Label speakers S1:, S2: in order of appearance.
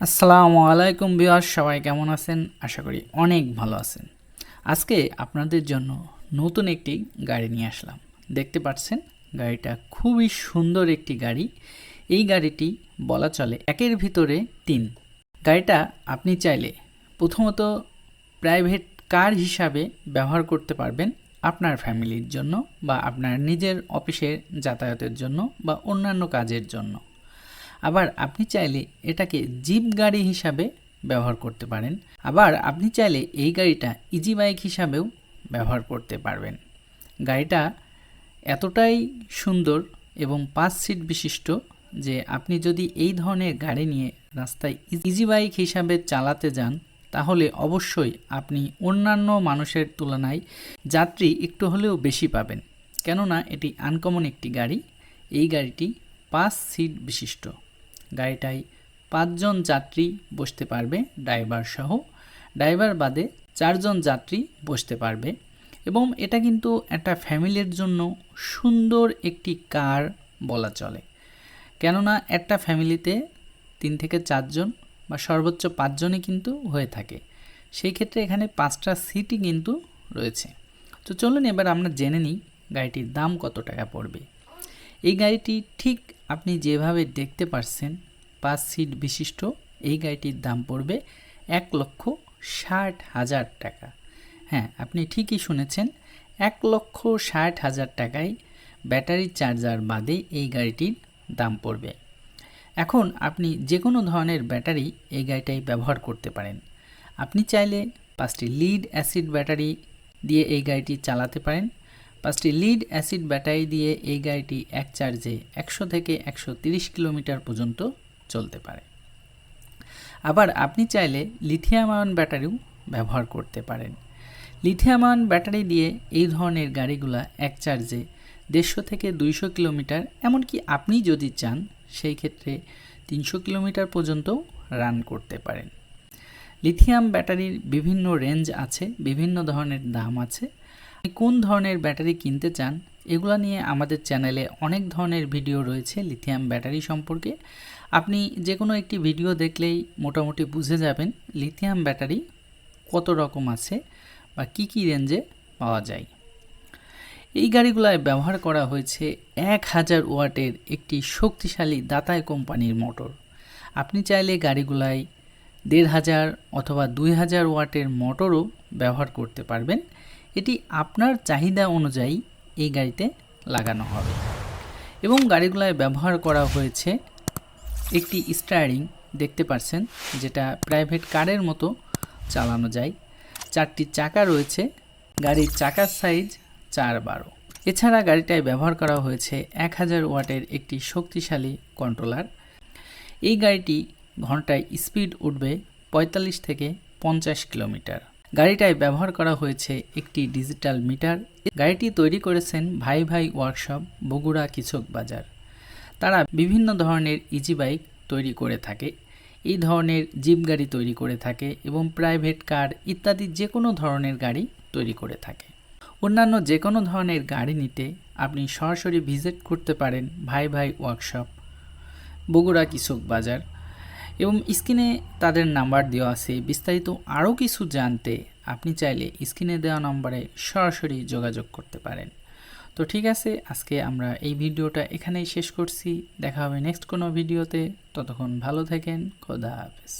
S1: আসসালামু আলাইকুম বিহার সবাই কেমন আছেন? আশা করি অনেক ভালো আছেন। আজকে আপনাদের জন্য নতুন একটি গাড়ি নিয়ে আসলাম। দেখতে পাচ্ছেন, গাড়িটা খুবই সুন্দর একটি গাড়ি। এই গাড়িটি বলা চলে একের ভিতরে তিন। গাড়িটা আপনি চাইলে প্রথমত প্রাইভেট কার হিসাবে ব্যবহার করতে পারবেন আপনার ফ্যামিলির জন্য বা আপনার নিজের অফিসের যাতায়াতের জন্য বা অন্যান্য কাজের জন্য। আবার আপনি চাইলে এটাকে জিপ গাড়ি হিসাবে ব্যবহার করতে পারেন। আবার আপনি চাইলে এই গাড়িটা ইজি বাইক হিসাবেও ব্যবহার করতে পারবেন। গাড়িটা এতটাই সুন্দর এবং পাঁচ সিট বিশিষ্ট যে আপনি যদি এই ধরনের গাড়ি নিয়ে রাস্তায় ইজি বাইক হিসাবে চালাতে যান, তাহলে অবশ্যই আপনি অন্যান্য মানুষের তুলনায় যাত্রী একটু হলেও বেশি পাবেন। কেননা এটি আনকমন একটি গাড়ি। এই গাড়িটি পাঁচ সিট বিশিষ্ট। গাড়িটায় পাঁচজন যাত্রী বসতে পারবে, ড্রাইভার সহ। ড্রাইভার বাদে চারজন যাত্রী বসতে পারবে এবং এটা কিন্তু একটা ফ্যামিলির জন্য সুন্দর একটি কার বলা চলে। কেননা একটা ফ্যামিলিতে তিন থেকে চারজন বা সর্বোচ্চ পাঁচজনই কিন্তু হয়ে থাকে। সেই ক্ষেত্রে এখানে পাঁচটা সিটই কিন্তু রয়েছে। তো চলুন এবার আমরা জেনে নিই গাড়িটির দাম কত টাকা পড়বে। এই গাড়িটি ঠিক আপনি যেভাবে দেখতে পারছেন, পাঁচ সিট বিশিষ্ট, এই গাড়িটির দাম পড়বে এক লক্ষ ষাট হাজার টাকা। হ্যাঁ আপনি ঠিকই শুনেছেন, এক লক্ষ ষাট হাজার টাকায় ব্যাটারি চার্জার বাদে এই গাড়িটির দাম পড়বে। এখন আপনি যে কোনো ধরনের ব্যাটারি এই গাড়িটাই ব্যবহার করতে পারেন। আপনি চাইলে পাঁচটি লিড অ্যাসিড ব্যাটারি দিয়ে এই গাড়িটি চালাতে পারেন। পাঁচটি লিড অ্যাসিড ব্যাটারি দিয়ে এই গাড়িটি এক চার্জে একশো থেকে একশো তিরিশ কিলোমিটার পর্যন্ত চলতে পারে। আবার আপনি চাইলে লিথিয়াম আয়ন ব্যাটারিও ব্যবহার করতে পারেন। লিথিয়াম আয়ন ব্যাটারি দিয়ে এই ধরনের গাড়িগুলা এক চার্জে দেড়শো থেকে দুইশো কিলোমিটার, এমনকি আপনি যদি চান, সেই ক্ষেত্রে তিনশো কিলোমিটার পর্যন্ত রান করতে পারেন। লিথিয়াম ব্যাটারির বিভিন্ন রেঞ্জ আছে, বিভিন্ন ধরনের দাম আছে কোন ধরনের ব্যাটারি কিনতে চান, এগুলো নিয়ে আমাদের চ্যানেলে অনেক ধরনের ভিডিও রয়েছে লিথিয়াম ব্যাটারি সম্পর্কে। আপনি যে কোনো একটি ভিডিও দেখলেই মোটামুটি বুঝে যাবেন লিথিয়াম ব্যাটারি কত রকম আছে বা কি কি রেঞ্জে পাওয়া যায়। এই গাড়িগুলায় ব্যবহার করা হয়েছে এক হাজার ওয়াটের একটি শক্তিশালী দাতায় কোম্পানির মোটর। আপনি চাইলে গাড়িগুলায় দেড় হাজার অথবা দুই হাজার ওয়াটের মোটরও ব্যবহার করতে পারবেন। এটি আপনার চাহিদা অনুযায়ী এই গাড়িতে লাগানো হবে। এবং গাড়িগুলায় ব্যবহার করা হয়েছে একটি স্টারিং দেখতে পাচ্ছেন যেটা প্রাইভেট কারের মতো চালানো যায়। চারটি চাকা রয়েছে, গাড়ির চাকার সাইজ চার বারো। এছাড়া গাড়িটায় ব্যবহার করা হয়েছে এক হাজার ওয়াটের একটি শক্তিশালী কন্ট্রোলার এই গাড়িটি ঘন্টায় স্পিড উঠবে পঁয়তাল্লিশ থেকে পঞ্চাশ কিলোমিটার। গাড়িটায় ব্যবহার করা হয়েছে একটি ডিজিটাল মিটার। গাড়িটি তৈরি করেছেন ভাই ভাই ওয়ার্কশপ, বগুড়া কিচক বাজার। তারা বিভিন্ন ধরনের ইজি বাইক তৈরি করে থাকে। এই ধরনের জিপ গাড়ি তৈরি করে থাকে এবং প্রাইভেট কার ইত্যাদি যে কোনো ধরনের গাড়ি তৈরি করে থাকে। অন্যান্য যে কোনো ধরনের গাড়ি নিতে আপনি সরাসরি ভিজিট করতে পারেন ভাই ভাই ওয়ার্কশপ, বগুড়া কৃষক বাজার। এবং স্ক্রিনে তাদের নাম্বার দেওয়া আছে। বিস্তারিত আরও কিছু জানতে আপনি চাইলে স্ক্রিনে দেওয়া নম্বরে সরাসরি যোগাযোগ করতে পারেন। তো ঠিক আছে, আজকে আমরা এই ভিডিওটা এখানেই শেষ করছি। দেখা হবে নেক্সট কোনো ভিডিওতে। ততক্ষণ ভালো থাকেন, খোদা হাফেজ।